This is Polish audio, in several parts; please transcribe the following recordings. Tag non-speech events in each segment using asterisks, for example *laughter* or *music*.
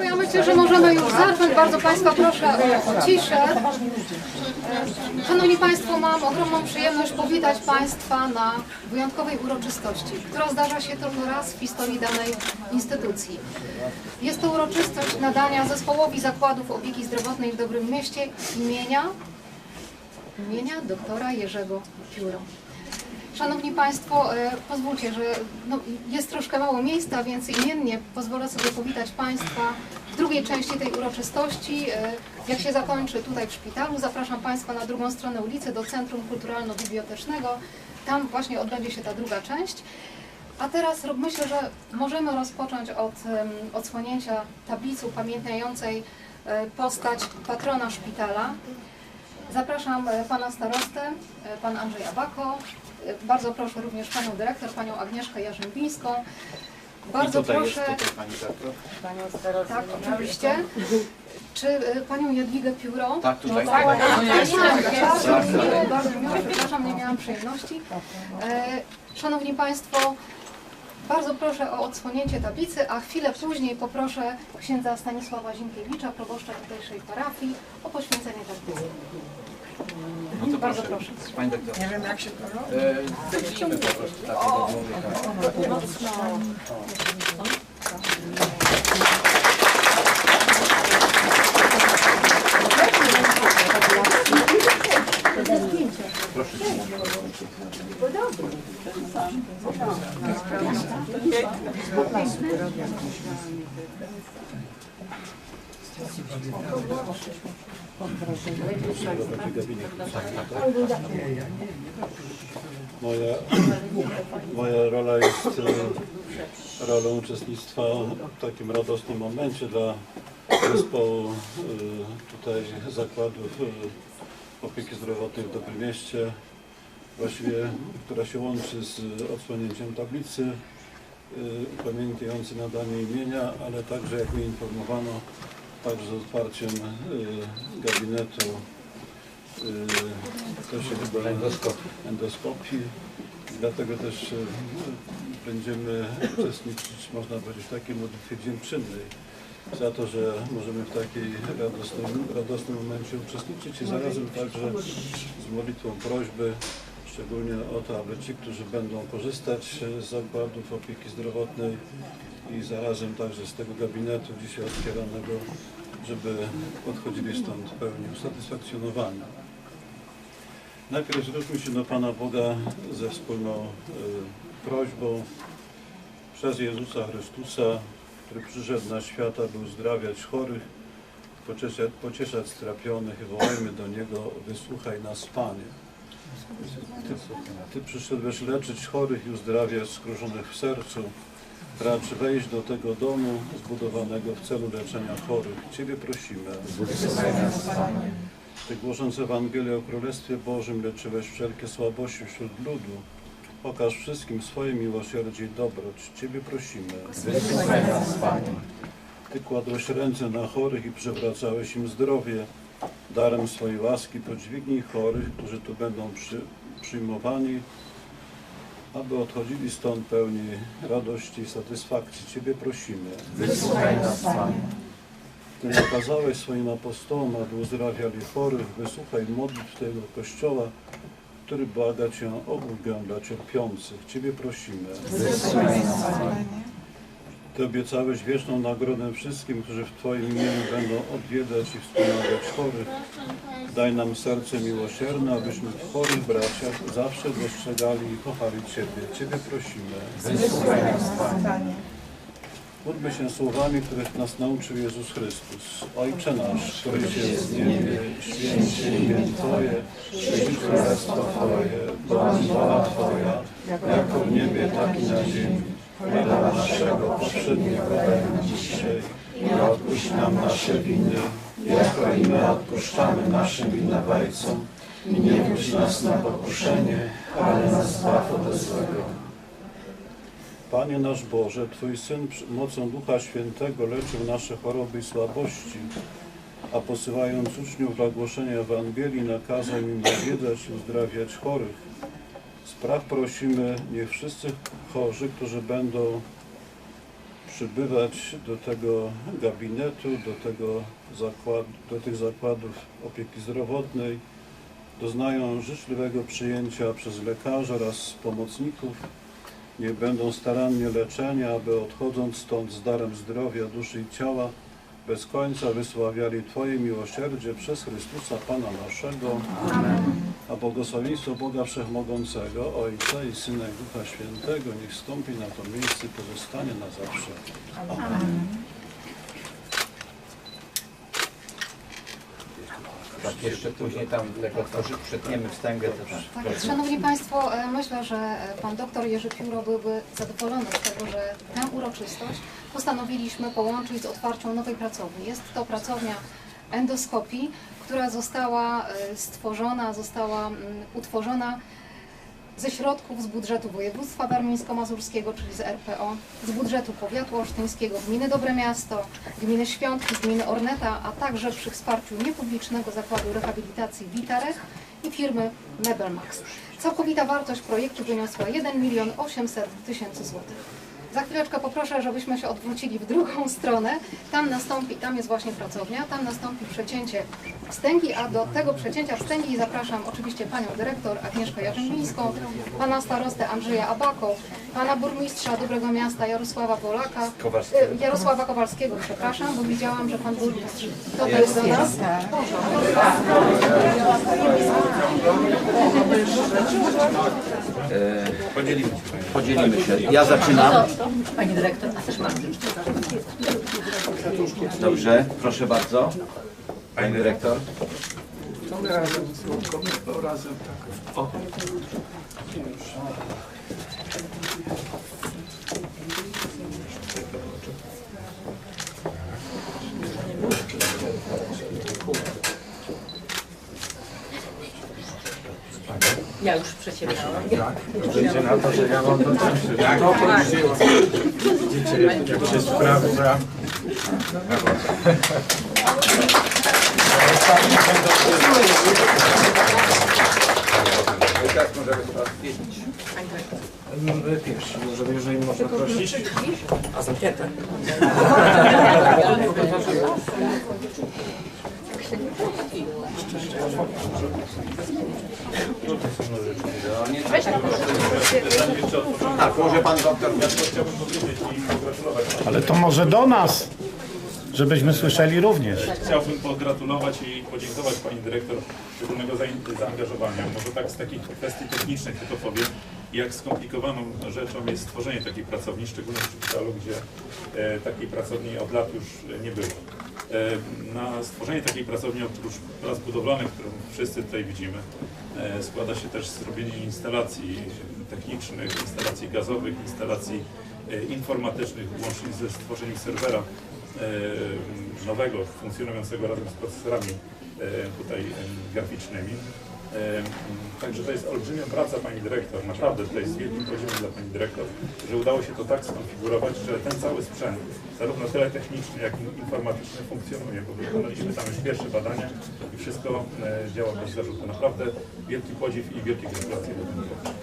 To ja myślę, że możemy już zacząć. Bardzo Państwa proszę o ciszę. Szanowni Państwo, mam ogromną przyjemność powitać Państwa na wyjątkowej uroczystości, która zdarza się tylko raz w historii danej instytucji. Jest to uroczystość nadania Zespołowi Zakładów Opieki Zdrowotnej w Dobrym Mieście imienia, imienia doktora Jerzego Pióro. Szanowni Państwo, e, pozwólcie, że no, jest troszkę mało miejsca, więc imiennie pozwolę sobie powitać Państwa w drugiej części tej uroczystości. E, Jak się zakończy tutaj w szpitalu, zapraszam Państwa na drugą stronę ulicy do Centrum Kulturalno-Bibliotecznego. Tam właśnie odbędzie się ta druga część. A teraz myślę, że możemy rozpocząć od odsłonięcia tablicy upamiętniającej e, postać patrona szpitala. Zapraszam e, pana starostę, e, pan Andrzej Abako. E, Bardzo proszę również panią dyrektor, panią Agnieszkę Jarzębińską. Bardzo I tutaj proszę, jest tutaj pani dyrektor. tak, oczywiście. Czy panią Jadwigę Pióro? Tak, tutaj. Tak, tak. bardzo miło, bardzo miło, przepraszam, nie miałam przyjemności. E, Szanowni Państwo, bardzo proszę o odsłonięcie tablicy, a chwilę później poproszę księdza Stanisława Zinkiewicza, proboszcza tutejszej parafii, o poświęcenie tablicy. Bardzo proszę. proszę. Pani dyrektor. Nie wiem jak się to robi. E, Wyjdziemy po prostu tak do człowieka. Moja, moja rola jest e, rolą uczestnictwa w takim radosnym momencie dla zespołu e, tutaj zakładów e, opieki zdrowotnej w Dobrym Mieście, właściwie, która się łączy z odsłonięciem tablicy upamiętniającej nadanie imienia, ale także, jak mnie informowano, także z otwarciem e, gabinetu to się endoskopii. Dlatego też e, będziemy uczestniczyć, można powiedzieć, w takiej modlitwie dziękczynnej za to, że możemy w takiej radosnym, radosnym momencie uczestniczyć i zarazem także z modlitwą prośby, szczególnie o to, aby ci, którzy będą korzystać z zakładów opieki zdrowotnej i zarazem także z tego gabinetu dzisiaj otwieranego, żeby odchodzili stąd pełni usatysfakcjonowani. Najpierw zwróćmy się do Pana Boga ze wspólną y, prośbą przez Jezusa Chrystusa, który przyszedł na świat, aby uzdrawiać chorych, pocieszać, pocieszać strapionych i wołajmy do Niego, wysłuchaj nas Panie. Ty, Ty przyszedłeś leczyć chorych i uzdrawiać skruszonych w sercu. Racz wejść do tego domu zbudowanego w celu leczenia chorych. Ciebie prosimy. Ty głosząc Ewangelię o Królestwie Bożym leczyłeś wszelkie słabości wśród ludu. Pokaż wszystkim swoje miłosierdzie i dobroć. Ciebie prosimy. Ty kładłeś ręce na chorych i przywracałeś im zdrowie. Darem swojej łaski podźwignij chorych, którzy tu będą przy, przyjmowani, aby odchodzili stąd pełni radości i satysfakcji. Ciebie prosimy. Ty nakazałeś swoim apostołom, aby uzdrawiali chorych, wysłuchaj modlitw tego Kościoła, który błaga Cię o ulgę dla cierpiących. Ciebie prosimy. Ty obiecałeś wieczną nagrodę wszystkim, którzy w Twoim imieniu będą odwiedzać i wspomagać chorych. Daj nam serce miłosierne, abyśmy w chorych braciach zawsze dostrzegali i kochali Ciebie. Ciebie prosimy. Módlmy się słowami, których nas nauczył Jezus Chrystus. Ojcze nasz, któryś jest w niebie, święć imię Twoje, przyjdź królestwo Twoje, bądź wola Twoja, jako w niebie, tak i na ziemi. Chleba naszego powszedniego daj nam dzisiaj i odpuść nam nasze winy, jako i my odpuszczamy naszym winowajcom. I nie wódź nas na pokuszenie, ale nas zbaw ode złego. Panie nasz Boże, Twój Syn mocą Ducha Świętego leczył nasze choroby i słabości, a posyłając uczniów dla głoszenia Ewangelii nakazał im nawiedzać i uzdrawiać chorych. Spraw prosimy, niech wszyscy chorzy, którzy będą przybywać do tego gabinetu, do, tego zakład, do tych zakładów opieki zdrowotnej, doznają życzliwego przyjęcia przez lekarzy oraz pomocników. Niech będą starannie leczeni, aby odchodząc stąd z darem zdrowia, duszy i ciała, bez końca wysławiali Twoje miłosierdzie przez Chrystusa Pana naszego. A błogosławieństwo Boga Wszechmogącego, Ojca i Syna i Ducha Świętego, niech stąpi na to miejsce i pozostanie na zawsze. Tak, jeszcze później tam tego tworzy, przetniemy wstęgę, to też Tak, proszę. Szanowni Państwo, e, myślę, że e, Pan doktor Jerzy Pióro byłby zadowolony z tego, że tę uroczystość postanowiliśmy połączyć z otwarciem nowej pracowni. Jest to pracownia endoskopii, która została e, stworzona, została mm, utworzona ze środków z budżetu województwa warmińsko-mazurskiego, czyli z RPO, z budżetu powiatu olsztyńskiego, gminy Dobre Miasto, gminy Świątki, gminy Orneta, a także przy wsparciu niepublicznego zakładu rehabilitacji Witarech i firmy Mebelmax. Całkowita wartość projektu wyniosła 1 milion 800 tysięcy złotych. Za chwileczkę poproszę, żebyśmy się odwrócili w drugą *laughs* stronę. Tam nastąpi, tam jest właśnie pracownia, tam nastąpi przecięcie wstęgi, a do tego przecięcia wstęgi zapraszam oczywiście panią dyrektor Agnieszkę Jarzymińską, pana starostę Andrzeja Abako, pana burmistrza Dobrego Miasta Jarosława Polaka, Kowalskiego. e, Jarosława Kowalskiego, przepraszam, bo widziałam, że pan burmistrz dotarł do nas. Podzielimy się. Podzielimy się. Ja zaczynam. Pani dyrektor, a też mam. Dobrze, proszę bardzo. Pani dyrektor. Ja już przecięłam. Będzie na to, że ja mam do Jak to Widzicie, jak się sprawdza. Teraz możemy to odwiedzić. Pierwszy, może jeżeli można prosić. A zamknięte. *laughs* Tak, może pan doktor. Ale to może do nas, żebyśmy słyszeli również. Chciałbym pogratulować i podziękować Pani Dyrektor szczególnego zaangażowania. Może tak z takich kwestii technicznych tylko powiem, jak skomplikowaną rzeczą jest stworzenie takiej pracowni, szczególnie w szpitalu, gdzie e, takiej pracowni od lat już nie było. E, na stworzenie takiej pracowni oprócz prac budowlanych, którą wszyscy tutaj widzimy, e, składa się też zrobienie instalacji technicznych, instalacji gazowych, instalacji informatycznych, łącznie ze stworzeniem serwera nowego, funkcjonującego razem z procesorami tutaj graficznymi. Także to jest olbrzymia praca Pani Dyrektor, naprawdę tutaj z wielkim podziwem dla Pani Dyrektor, że udało się to tak skonfigurować, że ten cały sprzęt, zarówno tyle techniczny, jak i informatyczny funkcjonuje, bo wykonaliśmy tam już pierwsze badania i wszystko e, działa bez zarzutu. Naprawdę wielki podziw i wielkie gratulacje dla Pani.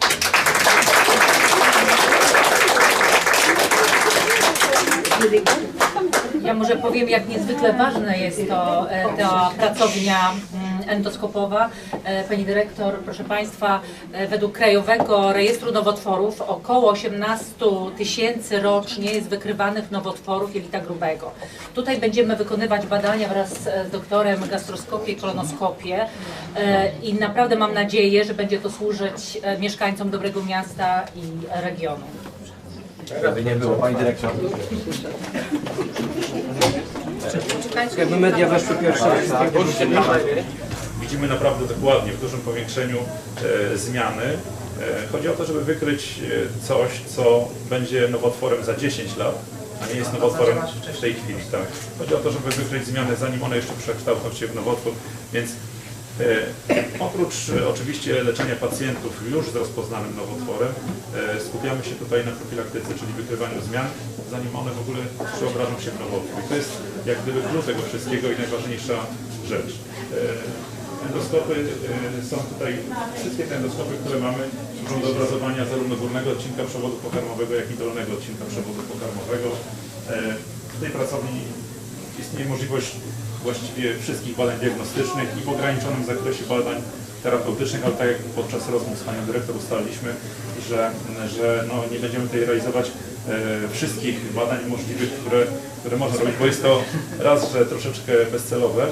Ja może powiem, jak niezwykle ważna jest to, e, ta pracownia mm, endoskopowa. E, Pani dyrektor, proszę Państwa, e, według Krajowego Rejestru Nowotworów około 18 tysięcy rocznie jest wykrywanych nowotworów jelita grubego. Tutaj będziemy wykonywać badania wraz z doktorem gastroskopię i kolonoskopię e, i naprawdę mam nadzieję, że będzie to służyć mieszkańcom Dobrego Miasta i regionu. Żeby nie było. Pani dyrektor. Jakby media weszły pierwsze raz. tak? Widzimy naprawdę dokładnie w dużym powiększeniu e, zmiany. E, chodzi o to, żeby wykryć e, coś, co będzie nowotworem za 10 lat, a nie jest nowotworem w tej chwili. Tak? Chodzi o to, żeby wykryć zmiany, zanim one jeszcze przekształcą się w nowotwór, więc oprócz oczywiście leczenia pacjentów już z rozpoznanym nowotworem, skupiamy się tutaj na profilaktyce, czyli wykrywaniu zmian, zanim one w ogóle przeobrażą się w nowotwór. I to jest jak gdyby klucz tego wszystkiego i najważniejsza rzecz. E, Endoskopy e, są tutaj, wszystkie te endoskopy, które mamy, służą do obrazowania zarówno górnego odcinka przewodu pokarmowego, jak i dolnego odcinka przewodu pokarmowego. W tej pracowni istnieje możliwość właściwie wszystkich badań diagnostycznych i w ograniczonym zakresie badań terapeutycznych, ale tak jak podczas rozmów z Panią Dyrektor ustaliliśmy, że, że no, nie będziemy tutaj realizować e, wszystkich badań możliwych, które, które można robić, bo jest to raz, że troszeczkę bezcelowe, e, e,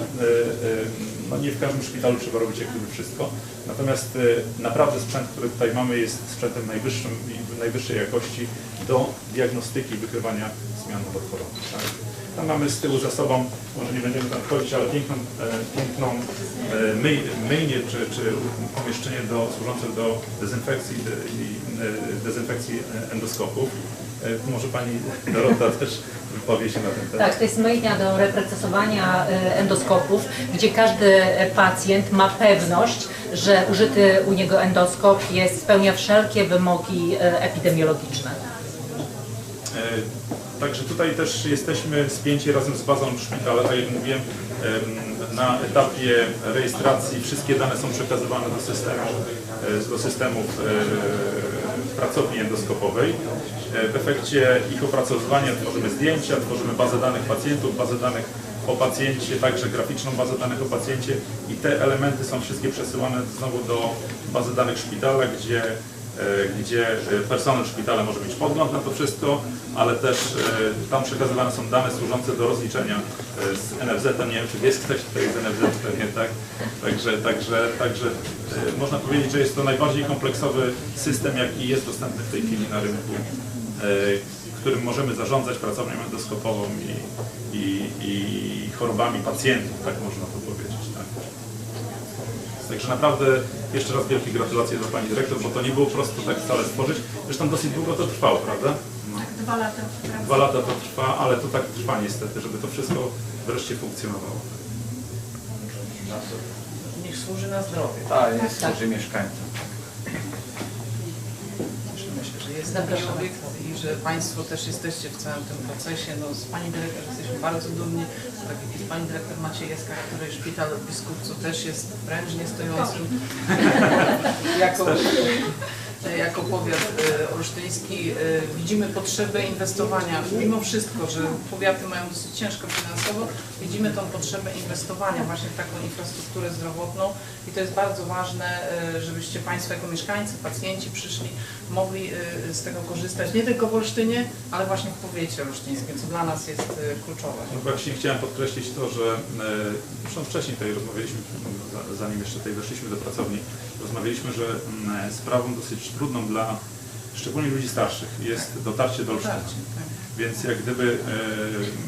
no nie w każdym szpitalu trzeba robić jak gdyby wszystko, natomiast e, naprawdę sprzęt, który tutaj mamy jest sprzętem najwyższym i najwyższej jakości do diagnostyki wykrywania zmian nowotworowych. Tak? Tam mamy z tyłu za sobą, może nie będziemy tam wchodzić, ale piękną, e, piękną e, myj, myjnię czy, czy pomieszczenie do, służące do dezynfekcji de, e, dezynfekcji e, endoskopów. E, Może Pani Dorota też wypowie się na ten temat. Tak, to jest myjnia do reprocesowania e, endoskopów, gdzie każdy pacjent ma pewność, że użyty u niego endoskop jest, spełnia wszelkie wymogi e, epidemiologiczne. Także tutaj też jesteśmy spięci razem z bazą szpitala, tak jak mówiłem, em, na etapie rejestracji wszystkie dane są przekazywane do systemu, do systemów pracowni endoskopowej. E, W efekcie ich opracowywania tworzymy zdjęcia, tworzymy bazę danych pacjentów, bazę danych o pacjencie, także graficzną bazę danych o pacjencie i te elementy są wszystkie przesyłane znowu do bazy danych szpitala, gdzie e, gdzie e, personel szpitala może mieć podgląd na to wszystko, ale też tam przekazywane są dane służące do rozliczenia z NFZ-em. Nie wiem, czy jest ktoś tutaj z NFZ, pewnie tak. Także, także, także można powiedzieć, że jest to najbardziej kompleksowy system, jaki jest dostępny w tej chwili na rynku, którym możemy zarządzać pracownią endoskopową i, i, i chorobami pacjentów, tak można to powiedzieć. Tak. Także naprawdę jeszcze raz wielkie gratulacje dla Pani Dyrektor, bo to nie było prosto tak wcale stworzyć. Zresztą dosyć długo to trwało, prawda? No. Dwa lata. Dwa lata to trwa, ale to tak trwa niestety, żeby to wszystko wreszcie funkcjonowało. Niech służy na zdrowie. Tak, niech służy mieszkańcom. Myślę, że jest taki że Państwo też jesteście w całym tym procesie. No, z Pani Dyrektor jesteśmy bardzo dumni. Tak jak jest Pani Dyrektor Maciejewska, której szpital w Biskupcu też jest prężnie stojący. *laughs* jako, jako powiat e, olsztyński e, widzimy potrzebę inwestowania. Mimo wszystko, że powiaty mają dosyć ciężko finansowo, widzimy tą potrzebę inwestowania właśnie w taką infrastrukturę zdrowotną i to jest bardzo ważne, e, żebyście Państwo jako mieszkańcy, pacjenci przyszli, mogli e, z tego korzystać nie tylko w Olsztynie, ale właśnie w powiecie olsztyńskim, co dla nas jest e, kluczowe. No właśnie chciałem podkreślić to, że e, zresztą wcześniej tutaj rozmawialiśmy, za- zanim jeszcze tutaj weszliśmy do pracowni, rozmawialiśmy, że mm, sprawą dosyć trudną dla szczególnie ludzi starszych jest dotarcie do Olsztyna. Tak. Więc jak gdyby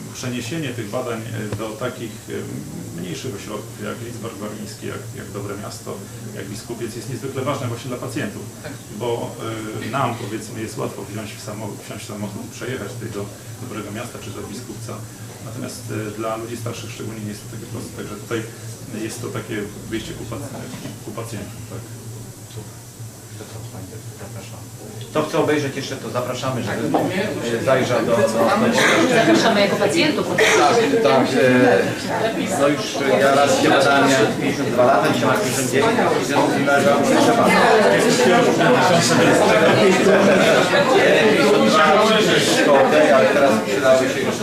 e, przeniesienie tych badań e, do takich e, mniejszych ośrodków jak Lidzbark Warmiński, jak, jak Dobre Miasto, jak Biskupiec jest niezwykle ważne właśnie dla pacjentów, Tak. bo nam powiedzmy jest łatwo wziąć w samochód, wsiąść w samochód przejechać tutaj do Dobrego Miasta czy do Biskupca, natomiast dla ludzi starszych szczególnie nie jest to takie proste, także tutaj jest to takie wyjście ku, pac- ku pacjentom. Tak. Kto chce obejrzeć jeszcze, to zapraszamy, żeby e, zajrzał do... Zapraszamy jako pacjentów. tak, tak, e, no już ja raz się badałem, miałem 52 lata, dzisiaj mam 59 i zresztą leżał trzeba. To okej, ale przydały się już.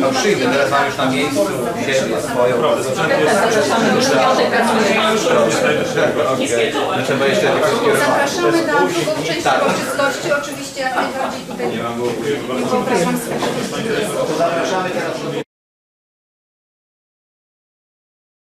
No przyjdę, teraz mam już na miejscu siebie swoją. Trzeba jeszcze skierować. Zapraszamy na drugą część Tak. uroczystości, oczywiście jak najbardziej tutaj. Zapraszamy teraz.